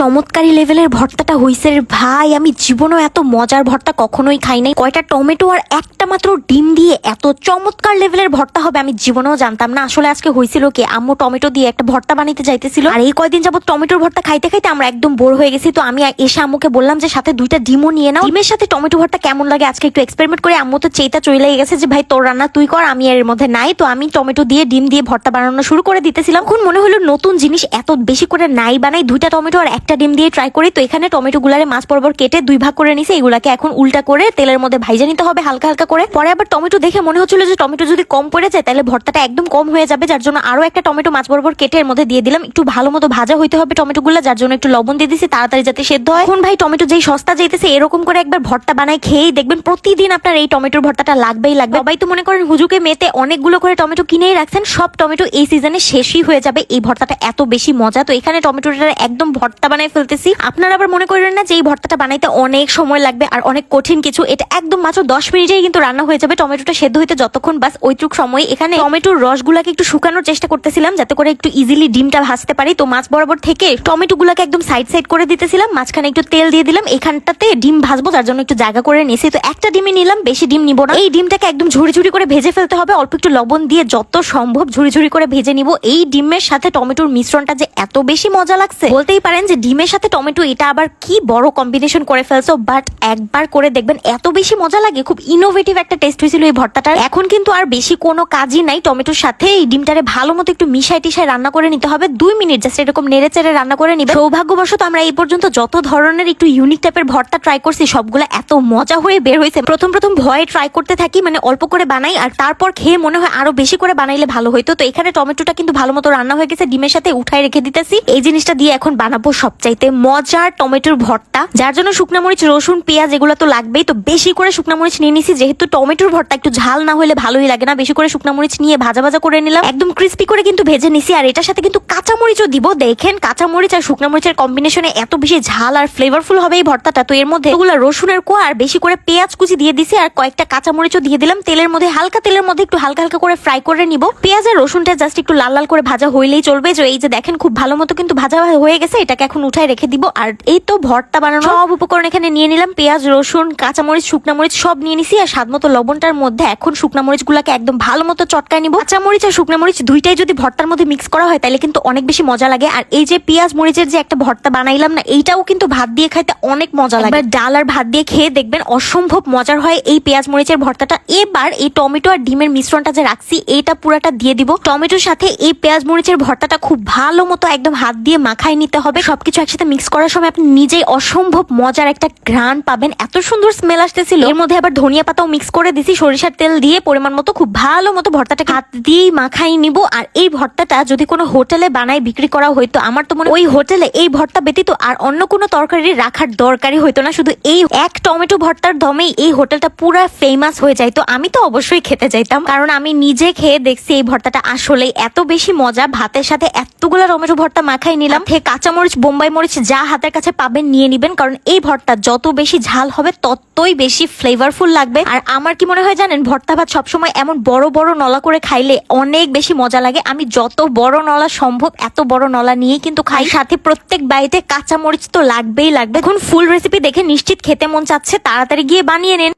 চমৎকারী লেভেলের ভর্তাটা হইছে রে ভাই। আমি জীবনেও এত মজার ভর্তা কখনোই খাই নাই। কয়টা টমেটো আর একটা মাত্র ডিম দিয়ে এত চমৎকার লেভেলের ভর্তা হবে আমি জীবনেও জানতাম না। আসলে আজকে হয়েছিল কি, আম্মু টমেটো দিয়ে একটা ভর্তা বানাইতে যাইতেছিল। আর এই কয়দিন যাবত টমেটোর ভর্তা খাইতে খাইতে আমরা একদম বোর হয়ে গেছি। তো আমি এসে আম্মুকে বললাম যে, সাথে দুইটা ডিমও নিয়ে নাও। ডিমের সাথে টমেটো ভর্তা কেমন লাগে আজকে একটু এক্সপেরিমেন্ট করে আম্মু তো চেইতা চলে গেছে যে, ভাই, তোর রান্না তুই কর, আমি এর মধ্যে নাই। তো আমি টমেটো দিয়ে, ডিম দিয়ে ভর্তা বানানো শুরু করে দিতেছিলাম। এখন মনে হলো নতুন জিনিস এত বেশি করে নাই বানাই, দুইটা টমেটো আর একটা ডিম দিয়ে ট্রাই করি, তো এখানে টমেটো গুলারে মাছ বরাবর কেটে দুই ভাগ করে নিছে, এগুলাকে এখন উল্টা করে তেলের মধ্যে ভাইজা নিতে হবে হালকা হালকা করে। পরে আবার টমেটো দেখে মনে হচ্ছিল যে টমেটো যদি কম পড়ে যায়, তাহলে ভর্তাটা একদম কম হয়ে যাবে, যার জন্য আরও একটা টমেটো মাছ বরাবর কেটে এর মধ্যে দিয়ে দিলাম। একটু ভালো মতো ভাজা হইতে হবে টমেটো গুলা, যার জন্য একটু লবণ দিয়ে দিছি, তাড়াতাড়ি যাতে সেদ্ধ হয়। এখন ভাই টমেটো যেই সস্তা যাইতেছে, এরকম করে একবার ভর্তা বানায় খেয়েই দেখবেন প্রতিদিন আপনার এই টমেটোর ভর্তাটা লাগবেই লাগবে। সবাই তো মনে করেন হুজুকে মেতে অনেকগুলো করে টমেটো কিনেই রাখছেন, সব টমেটো এই সিজনে শেষই হয়ে যাবে, এই ভর্তাটা এত বেশি মজা। তো এখানে টমেটোটা একদম ভর্তা বানায় ফেলতেছি। আপনারা আবার মনে করেন না যে এই ভর্তাটা বানাইতে অনেক সময় লাগবে আর অনেক কঠিন কিছু। এটা একদম মাত্র দশ মিনিটেই কিন্তু রান্না হয়ে যাবে। টমেটোটা সেদ্ধ হইতে যতক্ষণ বাস ওইটুক সময়। এখানে টমেটোর রসগুলাকে একটু শুকানোর চেষ্টা করতেছিলাম যাতে করে একটু ইজিলি ডিমটা ভাজতে পারি। তো মাছ বরাবর থেকে টমেটো গুলাকে একদম সাইড সাইড করে দিতেছিলাম। মাঝখানে একটু তেল দিয়ে দিলাম। এখানটাতে ডিম ভাজবো, যার জন্য একটু জায়গা করে নিয়েছি। তো একটা ডিমই নিলাম, বেশি ডিম নিব না। এই ডিমটাকে একদম ঝুড়ি ঝুড়ি করে ভেজে ফেলতে হবে। অল্প একটু লবণ দিয়ে যত সম্ভব ঝুড়ি ঝুড়ি করে ভেজে নিব। এই ডিমের সাথে টমেটোর মিশ্রণটা যে এত বেশি মজা লাগছে। বলতেই পারেন যে ডিমের সাথে টমেটো, এটা আবার কি বড় কম্বিনেশন করে ফেলছো? বাট একবার করে দেখবেন, এত বেশি মজা লাগে, খুব ইনোভেটিভ একটা টেস্ট হয়েছিল এই ভর্তাটার। এখন কিন্তু আর বেশি কোনো কাজই নাই, টমেটোর সাথে। এই ডিমটারে ভালো মতো একটু মিশাই টিশাই রান্না করে নিতে হবে। দুই মিনিট জাস্ট এরকম নেড়ে চেড়ে রান্না করে নিবে। সৌভাগ্যবশত আমরা এই পর্যন্ত যত ধরনের একটু ইউনিক টাইপের ভর্তা ট্রাই করছি, সবগুলো এত মজা হয়ে বের হয়েছে। প্রথম প্রথম ভয়ে ট্রাই করতে থাকি মানে অল্প করে বানাই, আর তারপর খেয়ে মনে হয় আরও বেশি করে বানাইলে ভালো হইতো। তো এখানে টমেটোটা কিন্তু ভালো মতো রান্না হয়ে গেছে, ডিমের সাথে উঠাই রেখে দিতেছি। এই জিনিসটা দিয়ে এখন বানাবো সবচাইতে মজার টমেটোর ভর্তা, যার জন্য শুকনা মরিচ, রসুন, পেঁয়াজ, এগুলো তো লাগবেই। তো বেশি করে শুকনা মরিচ নিয়ে নিছি, যেহেতু টমেটোর ভর্তা একটু ঝাল না হলে ভালোই লাগে না। বেশি করে শুকনা মরিচ নিয়ে ভাজা ভাজা করে নিলাম। একদম ক্রিস্পি করে কিন্তু ভেজে নিছি, আর এটার সাথে কিন্তু কাঁচা মরিচও দিব। দেখেন, কাঁচা মরিচ আর শুকনা মরিচের কম্বিনেশনে এত বেশি ঝাল আর ফ্লেভারফুল হবে এই ভর্তাটা। তো এর মধ্যে এগুলো রসুনের কোয়া আর বেশি করে পেঁয়াজ কুচি দিয়ে দিছি, আর কয়েকটা কাঁচা মরিচও দিয়ে দিলাম। তেলের মধ্যে, হালকা তেলের মধ্যে একটু হালকা হালকা করে ফ্রাই করে নিব। পেঁয়াজ আর রসুনটা জাস্ট একটু লাল লাল করে ভাজা হইলেই চলবে। যে এই যে দেখেন, খুব ভালো মতো কিন্তু ভাজা হয়ে গেছে, এটাকে উঠায় রেখে দিব। আর এই তো ভর্তা বানানো। সব উপকরণ এখানে নিয়ে নিলাম। পেঁয়াজ, রসুন, কাঁচামরিচ শুকনা মরিচ সব নিয়ে নিছি। আর স্বাদ মতো লবণটার মধ্যে এখন শুকনা মরিচ গুলাকে একদম ভালো মতো চটকায় নিব। কাঁচামরিচ আর শুকনা মরিচ দুইটাই যদি ভর্তার মধ্যে মিক্স করা হয়, তাহলে কিন্তু অনেক বেশি মজা লাগে। আর এই যে পেঁয়াজ মরিচের যে একটা ভর্তা বানাইলাম না, এইটাও কিন্তু ভাত দিয়ে খাইতে অনেক মজা লাগে। ডাল আর ভাত দিয়ে খেয়ে দেখবেন অসম্ভব মজার হয় এই পেঁয়াজ মরিচের ভর্তাটা। এবার এই টমেটো আর ডিমের মিশ্রণটা যে রাখছি, এইটা পুরাটা দিয়ে দিব। টমেটোর সাথে এই পেঁয়াজ মরিচের ভর্তাটা খুব ভালো মতো একদম হাত দিয়ে মাখায় নিতে হবে। সবকিছু একসাথে মিক্স করার সময় আপনি নিজেই অসম্ভব মজার একটা ঘ্রাণ পাবেন। এত সুন্দর স্মেল আসতেছিল। এর মধ্যে আবার ধনিয়া পাতাও মিক্স করে দিছি, সরিষার তেল দিয়ে পরিমাণ মতো, খুব ভালো মতো ভর্তাটা হাত দিয়েই মাখাই নিব। আর এই ভর্তাটা যদি কোনো হোটেলে বানায় বিক্রি করা হইতো আমার তো মনে ওই হোটেলে এই ভর্তা ব্যতীত আর অন্য কোনো তরকারি রাখার দরকারই হইতো না। শুধু এই এক টমেটো ভর্তার দমেই এই হোটেলটা পুরা ফেমাস হয়ে যাইতো আমি তো অবশ্যই খেতে যাইতাম। কারণ আমি নিজে খেয়ে দেখছি এই ভর্তাটা আসলে এত বেশি মজা। ভাতের সাথে এতগুলো টমেটো ভর্তা মাখাই নিলাম। কাঁচামরিচ বোম্বাই মরিচ যা হাতের কাছে পাবেন নিয়ে নিবেন, কারণ এই ভর্তা যত বেশি ঝাল হবে, ততই বেশি ফ্লেভারফুল লাগবে। আর আমার কি মনে হয় জানেন, ভর্তা ভাত সবসময় এমন বড় বড় নলা করে খাইলে অনেক বেশি মজা লাগে। আমি যত বড় নলা সম্ভব এত বড় নলা নিয়ে কিন্তু খাই। সাথে প্রত্যেক বাড়িতে কাঁচা মরিচ তো লাগবেই লাগবে। এখন ফুল রেসিপি দেখে নিশ্চিত খেতে মন চাচ্ছে, তাড়াতাড়ি গিয়ে বানিয়ে নেন।